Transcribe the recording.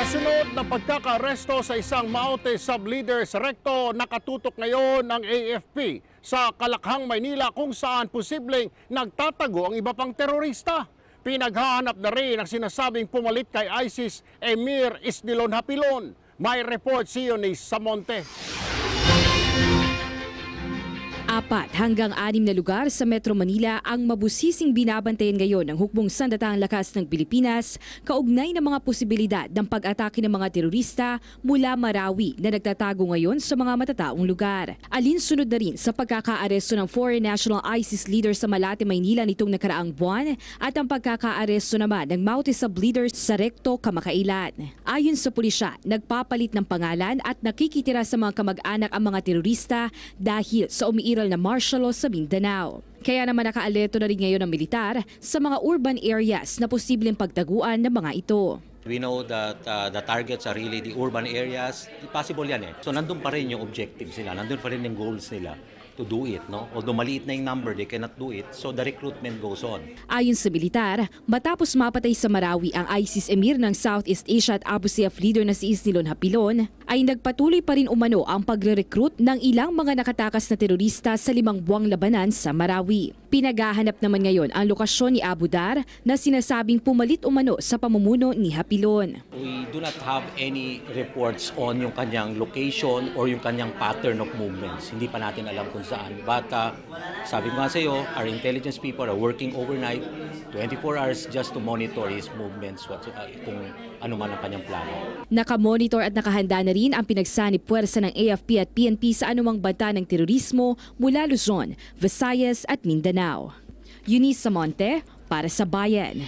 Kasunod na pagkakaresto sa isang Maote sub-leader sa Recto, nakatutok ngayon ang AFP sa Kalakhang, Maynila kung saan posibleng nagtatago ang iba pang terorista. Pinaghahanap na rin ang sinasabing pumalit kay ISIS Emir Isnilon Hapilon. May report si Eunice Samonte. Apat hanggang anim na lugar sa Metro Manila ang mabusising binabantayan ngayon ng hukbong sandatahang lakas ng Pilipinas kaugnay ng mga posibilidad ng pag-atake ng mga terorista mula Marawi na nagtatago ngayon sa mga matataong lugar. Alinsunod na rin sa pagkakaaresto ng foreign national ISIS leader sa Malate, Maynila nitong nakaraang buwan at ang pagkakaaresto naman ng Maute sub-leaders sa Recto, Kamakailan. Ayon sa pulisya, nagpapalit ng pangalan at nakikitira sa mga kamag-anak ang mga terorista dahil sa umiiral na martial law sa Mindanao. Kaya naman nakaalerto na rin ngayon ang militar sa mga urban areas na posibleng pagtaguan ng mga ito. We know that uh, the targets are really the urban areas. Possible yan eh. So nandun pa rin yung objectives nila, nandun pa rin yung goals nila to do it. No? Although maliit na yung number, they cannot do it. So the recruitment goes on. Ayon sa militar, matapos mapatay sa Marawi ang ISIS emir ng Southeast Asia at Abu Sayyaf leader na si Isnilon Hapilon, ay nagpatuloy pa rin umano ang pagre-recruit ng ilang mga nakatakas na terorista sa limang buwang labanan sa Marawi. Pinagahanap naman ngayon ang lokasyon ni Abu Dar na sinasabing pumalit umano sa pamumuno ni Hapilon. We do not have any reports on yung kanyang location or yung kanyang pattern of movements. Hindi pa natin alam kung saan. But uh, sabi ko nga sa iyo, our intelligence people are working overnight 24 hours just to monitor his movements, what, uh, kung ano man ang kanyang plano. Nakamonitor at nakahanda na rin ang pinagsanib puwersa ng AFP at PNP sa anumang banta ng terorismo mula Luzon, Visayas at Mindanao. Eunice Samonte para sa Bayan.